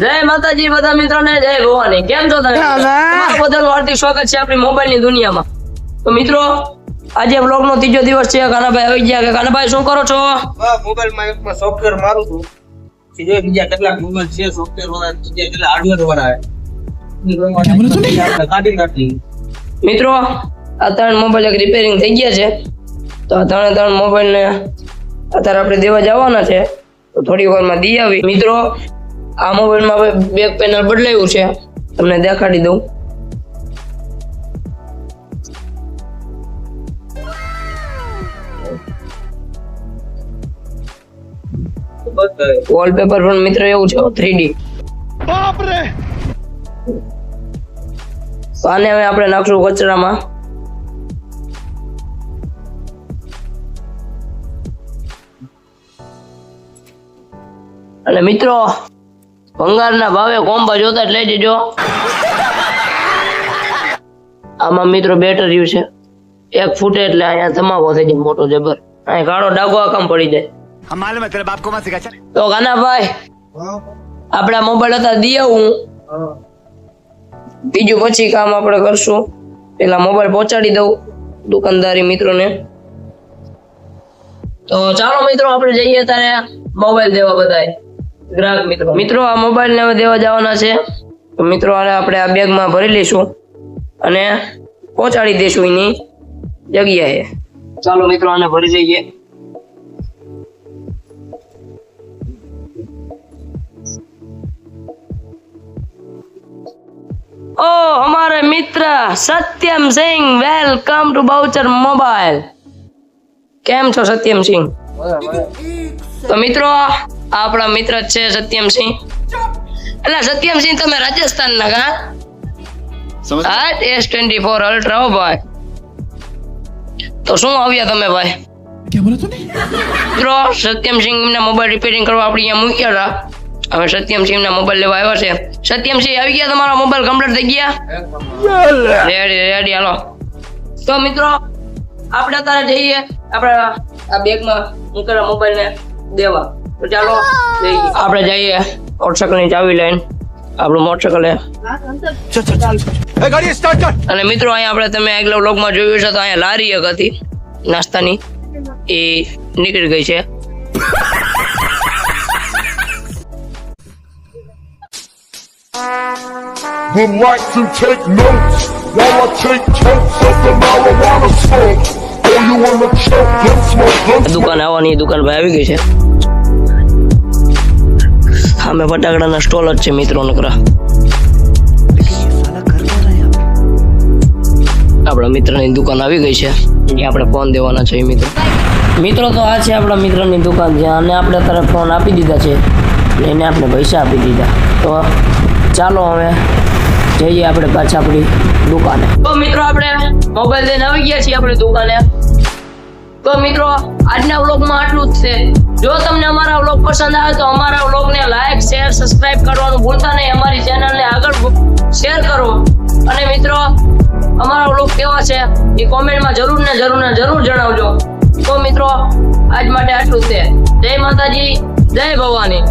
જય માતાજી બધા મિત્રોને જય ભવાની. કેમ છો તમે? તમારું બધાનું હાર્દિક સ્વાગત છે આપણી મોબાઈલની દુનિયામાં. તો મિત્રો આજે બ્લોગ નો ત્રીજો દિવસ છે. કાનાભાઈ આવી ગયા કે કાનાભાઈ શું કરો છો? મોબાઈલમાં એકમાં સોફ્ટવેર મારું છું. બીજો બીજા કેટલાક મોબાઈલ છે સોફ્ટવેર વાળા બીજા કેટલા હાર્ડવેર વાળા કાઢી નાખી મિત્રો આ ત્રણ મોબાઈલ એક રિપેરિંગ થઈ ગયા છે. તો આ ત્રણે ત્રણ મોબાઈલ ને અત્યારે આપણે દેવા જવાના છે. તો થોડી વારમાં દી આવી. મિત્રો આ મોબાઈલમાં બેક પેનલ બદલાયું છે. તમને દેખાડી દઉં. વોલપેપર પણ મિત્ર એવું છે 3D બાપ રે આને હવે આપણે નાખશું કચરામાં. અને મિત્રો ભંગારના ભાવે કોમ્બા જોતા જ લઈ જજો. આમાં મિત્રો બેટર્યું છે. એક ફૂટે એટલે અહીંયા ધમાવો થઈ જાય મોટો જબર. અહીં કાળો ડાગો આકામ પડી જાય. તો ગાના ભાઈ આપડા મોબાઈલ હતા દિયા હું. બીજું પછી કામ આપણે કરશું. પેલા મોબાઈલ પહોંચાડી દઉં દુકાનદારી મિત્રોને. તો ચાલો મિત્રો આપણે જઈએ તારે મોબાઈલ દેવા બધાય ગ્રાહક મિત્રો. મિત્રો, આ મોબાઈલ ને દેવા જવાના છે. તો મિત્રો, આને આપણે આ બેગમાં ભરી લઈશું અને પહોંચાડી દઈશું એની જગ્યાએ. ચાલો મિત્રો, આને ભરી જઈએ ઓ, અમારે મિત્ર Satyam Singh welcome to Boucher mobile કેમ છો, સત્યમ સિંહ? તો મિત્રો આપણા મિત્ર છે સત્યમસિંહ એટલે સત્યમસિંહ તમે રાજસ્થાન ના કા હા એસ ટ્વેન્ટી ફોર અલ્ટ્રા ભાઈ તો શું આવ્યા તમે ભાઈ મિત્રો સત્યમસિંહ ના મોબાઈલ રિપેરિંગ કરવા આપણે અહીંયા મૂક્યા હતા હવે સત્યમસિંહ ના મોબાઈલ લેવા આવ્યો છે સત્યમસિંહ આવી ગયા તમારો મોબાઈલ કમ્પ્લીટ થઈ ગયા રેડી રેડી હાલો તો મિત્રો આપણે અત્યારે જઈએ આપણા આ બેગમાં મૂકેલા મોબાઈલને દેવા. તો ચાલો આપણે જઈએ. મોટરસાયકલની ચાવી લઈને. આપણું મોટરસાયકલ હે અને મિત્રો અહીંયા આપણે તમે આગલા વ્લોગમાં જોયું છે તો અહીંયા લારી એક હતી. નાસ્તાની. એ નીકળી ગઈ છે. Would like to take notes? While I take totes of the marijuana smoke. દુકાન આવવાની દુકાન ભાઈ આવી ગઈ છે. સામે ફટાકડાના સ્ટોલ જ છે મિત્રો નકરા આપણા મિત્રની દુકાન આવી ગઈ છે. એ આપણે ફોન દેવાના છે મિત્રો. મિત્રો તો આ છે આપણા મિત્રની દુકાન જ્યાં અને આપણે અત્યારે ફોન આપી દીધા છે. એને આપણે પૈસા આપી દીધા. તો ચાલો હવે જઈએ આપણે પાછા આપણી દુકાને. તો મિત્રો આપણે મોબાઈલ લઈને આવી ગયા છીએ આપણી દુકાને. તો મિત્રો, આજના વ્લોગમાં આટલું જ છે. જો તમને અમારા વ્લોગ પસંદ આવે તો અમારા વ્લોગને લાઈક, શેર, સબસ્ક્રાઇબ કરવાનું ભૂલતા નહીં. અમારી ચેનલને આગળ શેર કરો. અને મિત્રો, અમારા વ્લોગ કેવા છે એ કોમેન્ટમાં જરૂર ને જરૂર ને જરૂર જણાવજો. તો મિત્રો, આજ માટે આટલું છે. જય માતાજી, જય ભવાની.